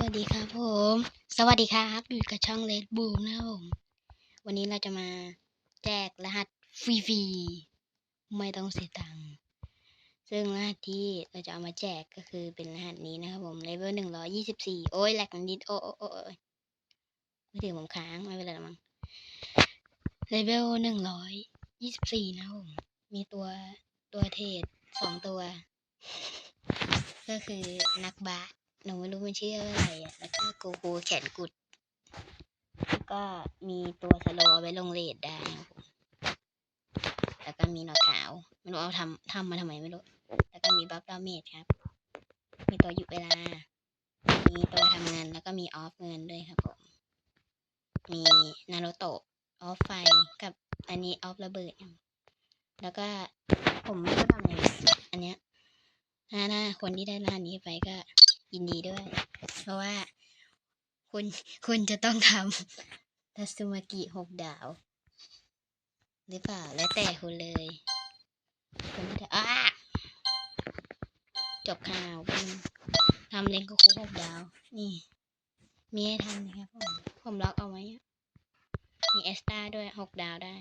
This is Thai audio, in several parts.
วัสดีครับผม สวัสดีครับอยู่กับช่องเลดบูมนะครับผม วันนี้เราจะมาแจกรหัสฟรีๆไม่ต้องเสียตังค์ซึ่งรหัสที่เราจะเอามาแจกก็คือเป็นรหัสนี้นะครับผมเลเวลหนึ่งร้อยี่สิบสี่โอ้ยแหลกนิดโอ้โอ้โอ้โอ้ยไม่ถึงผมค้างไม่เป็นไรมั้งเลเวลหนึ่งร้อยยี่สิบสี่นะครับผม มีตัวตัวเทรดสองตัว ก็คือนักบาส หนูไม่รู้มันชื่ออะไรอะแล้วก็โกโก้แขนกุด แล้วก็มีตัวสโลไว้ลงเลดได้ครับผมแล้วก็มีหนอขาวไม่รู้เอาทำทำมาทำไมไม่รู้ แล้วก็มีบัฟดาเมจครับ มีตัวหยุดเวลา มีตัวทำเงินแล้วก็มีออฟเงินด้วยครับผม มีนารูโตะออฟไฟกับอันนี้ออฟระเบิด แล้วก็ผมไม่รู้ทำไงอันเนี้ยถ้าถ้าคนที่ได้รหัสนี้ไปก็ ยินดีด้วย เพราะว่า คุณคุณจะต้องทำทัสุมากิหกดาว หรือเปล่า แล้วแต่คุณเลยคุณที่ได้อ้าจบข่าวคุณทำเลนก็คูหกดาว นี่ มีให้ทำนะครับผมผมล็อกเอาไว้ มีเอสตาด้วยหกดาวได้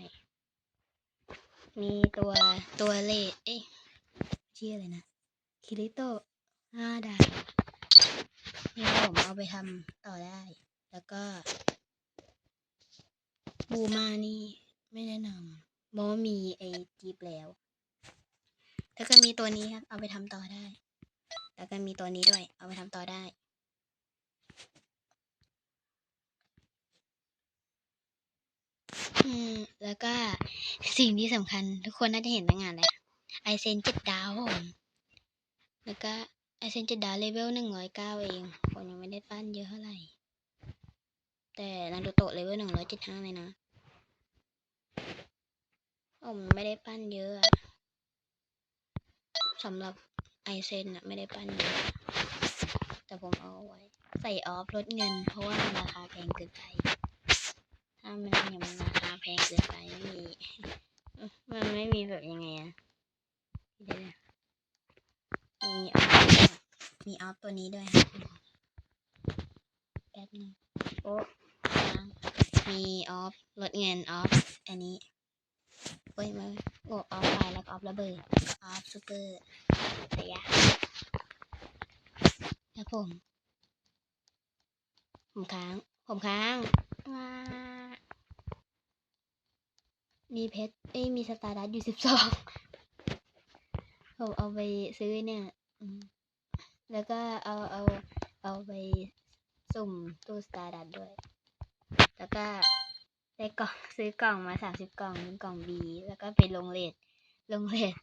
มีตัวตัวเลขเอ๊ะชื่ออะไรนะ คิริโตห้าดาว นี่ผมเอาไปทำต่อได้ แล้วก็บูมานี่ไม่แนะนำเพราะว่ามีไอจีบแล้ว แล้วก็มีตัวนี้ครับ เอาไปทำต่อได้ แล้วก็มีตัวนี้ด้วย เอาไปทำต่อได้แล้วก็สิ่งที่สำคัญ ทุกคนน่าจะเห็นตั้งงานแล้วไอเซนเจ็ดดาวผมแล้วก็ ไอเซนจ็ดาเลเวลหนึ่งร้อยเก้าเองผมยังไม่ได้ปั้นเยอะเท่าไหร่ แต่นารูโตะเลเวลหนึ่งร้อยเจ็ดห้าเลยนะผมไม่ได้ปั้นเยอะสำหรับไอเซนอะไม่ได้ปั้นเยอะ แต่ผมเอาไว้ ใส่ออฟลดเงิน เพราะว่ามันราคาแพงเกินไป ถ้ามันยังมันราคาแพงเกินไปไม่มีมันไม่มีแบบยังไงอะเดี๋ยวนะมีออ มีออฟตัวนี้ด้วยครับแป๊บนึงโอ้ค้างมีออฟลดเงินออฟอันนี้เว้ยมาโอ้ออฟไฟแล้วก็ออฟระเบิดออฟซูเปอร์สยะแล้วผม ผมค้าง ผมค้างว้ามีเพชรเอ้ยมีสตาร์ดัสอยู่สิบสองผมเอาไปซื้อเนี่ยอืม แล้วก็เอาเอาเอาไปสุ่มตู้สตาร์ดัสด้วย แล้วก็ได้กล่องซื้อกล่องมาสามสิบกล่องเป็นกล่องบีแล้วก็ไปลงเลทลงเลท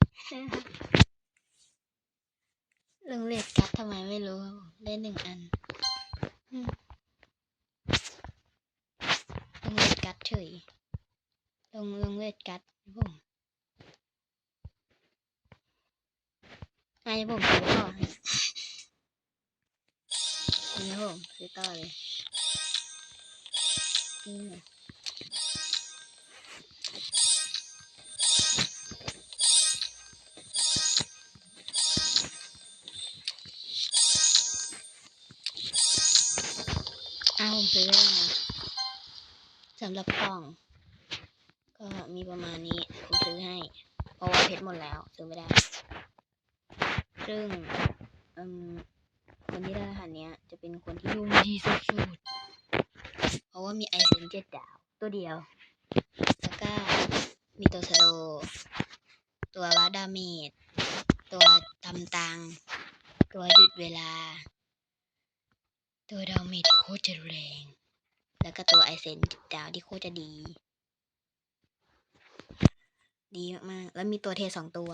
ลงเลทกัดทำไมไม่รู้ได้หนึ่งอันลงเลทกัดเฉยลงลงเลทกัดครับผมอันนี้ผมซื้อ นนี้ผมซื้อต่อเลยนี่อ้าวผมซื้อได้นะสำหรับกล่อง ก็มีประมาณนี้ผมซื้อให้ เพราะว่าเพชรหมดแล้ว ซื้อไม่ได้ ซึ่งอืม คนที่ได้รหัสเนี้ย จะเป็นคนที่ดวงดีสุดๆเพราะว่ามีไอเซนเจ็ดดาวตัวเดียวแล้วก็มีตัวสโล ตัววัดดาเมจตัวตำตัง ตัวหยุดเวลา ตัวดาเมจที่โคตรจะแรง แล้วก็ตัวไอเซนดาวที่โคตรจะดี ดีมากๆแล้วมีตัวเทสองตัว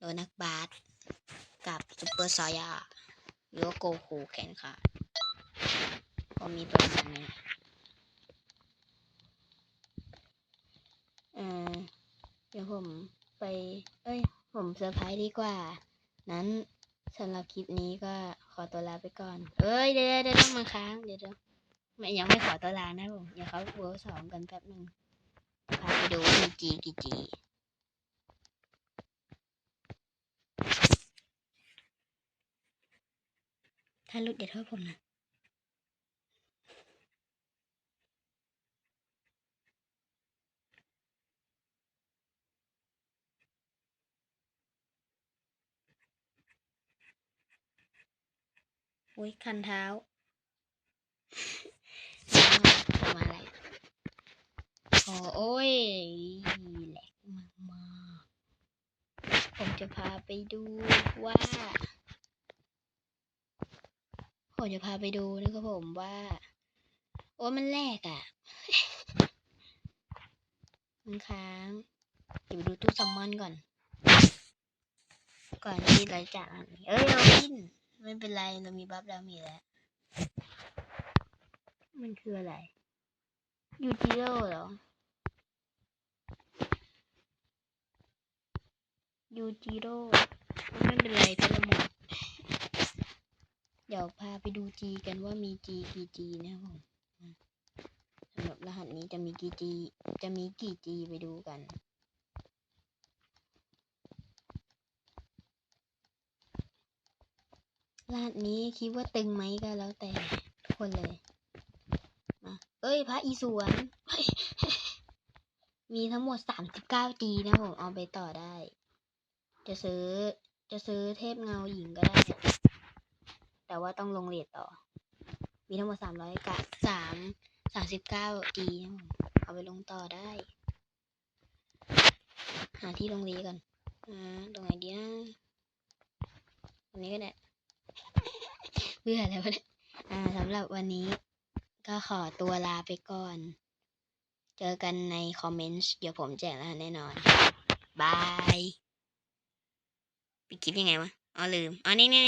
ตัวนักบาสกับซุปเปอร์ซายา หรือว่าโกคูแขนขาดก็มีตัวนี้เออเดี๋ยวผมไป เอ้ย ผมเซอร์ไพรส์ดีกว่า นั้นสำหรับคลิปนี้ก็ขอตัวลาไปก่อน เอ้ย เดี๋ยวเดี๋ยวต้องมาค้าง เดี๋ยวเดี๋ยวไม่ยังไม่ขอตัวลานะผม เดี๋ยวเขาเวิร์สองกันแป๊บหนึ่งพาไปดูกีจีกีจี ถ้าลุดเดี๋ยวโทษผมนะอุ้ยคันเท้ามาอะไรโอ้โอ้ยแหลกมากๆ ผมจะพาไปดูว่า ผมจะพาไปดูนะครับผมว่า โอ้มันแรกอะ่ะมันค้างเดี๋ยวไปดูตู้ซัมมอนก่อน ก่อนที่เราจะเอ้ยเราวินไม่เป็นไรเรามีบัฟแล้วมีแล้ว มันคืออะไรยูจิโร่เหรอยูจิโร่ไม่เป็นไรเพชรละหมด เดี๋ยวพาไปดูจีกันว่ามีจีกี่จีนะครับผมสำหรับรหัสนี้จะมีกี่จี จะมีกี่จีไปดูกัน รหัสนี้คิดว่าตึงไหมก็แล้วแต่คนเลย มา เอ้ย พระอีสวน มีทั้งหมดสามสิบเก้าจีนะผมเอาไปต่อได้ จะซื้อ จะซื้อเทพเงาหญิงก็ได้ แต่ว่าต้องลงเรทต่อ มีทั้งหมดสามร้อยกะสามสามสิบเก้าจีเอาไปลงต่อได้ หาที่ลงเรีก่อนอ่าตรงไหนดีนะตรงนี้ก็ได้เพื่ออะไรวะเนี่ยอ่าสำหรับวันนี้ก็ขอตัวลาไปก่อน เจอกันในคอมเมนต์ เดี๋ยวผมแจกแล้วแน่นอน บาย ไปคลิปยังไงวะ อ๋อลืม อ๋อนี่นี่